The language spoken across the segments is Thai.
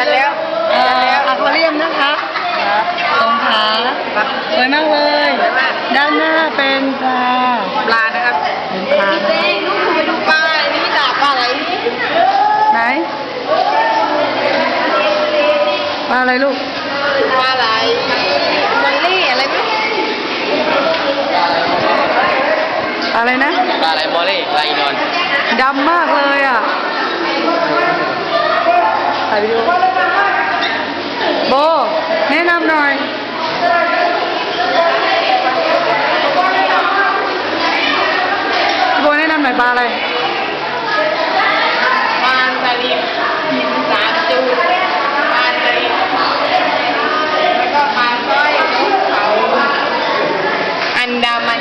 ัดแล้วอะควาเรียมนะคะตรงขาสวยมากเลย ด้านหน้าเป็นปลาปลานะครับเป็นปลาไปดูปลาไม่มีตาปลาอะไรไหนปลาอะไรลูกปลาอะไรมันเล่อะไรไม่อะไรนะปลาอะไรมอลลี่ปลาอีนอนดำมากเลยอะ ถ่ายวิดีโอโบ แนะนำหน่อย โบแนะนำหน่อยปลาอะไร ปลาสลิดสามจูปลาสลิดแล้วก็ปลาสร้อยนกเขาอันดามัน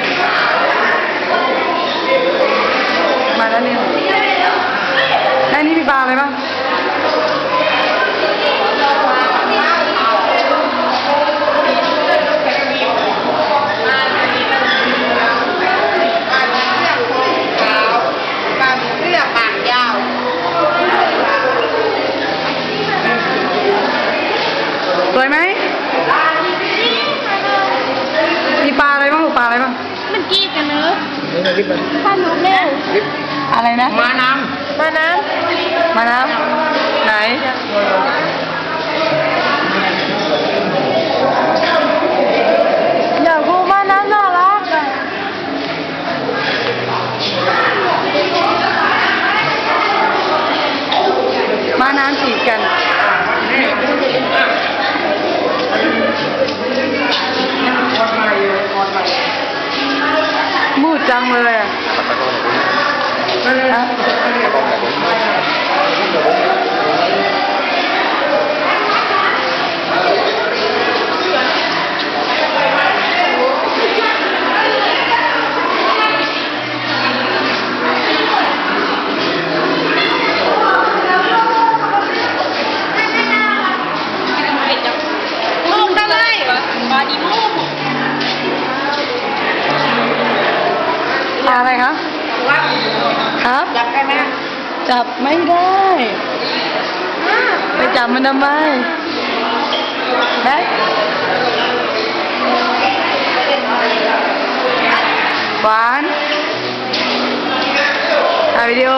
มาแล้วนี่ด้านนี้มีปลาอะไรบ้าง วยไหมมีปลาอะไรบ้างลูกปลาอะไรบ้างมันกีบกันเนอะถ้าหนูเร็วอะไรนะ มาน้ำมาน้มาน้ำไหนำอยากพูดมาน้ำน่ารักอะมาน้ำจีบกันมืด จังเลยอะาอะไรคะครับ จับได้ไหมจับไม่ได้ไปจับมันทำไมได้หวานถ่ายวิดีโอ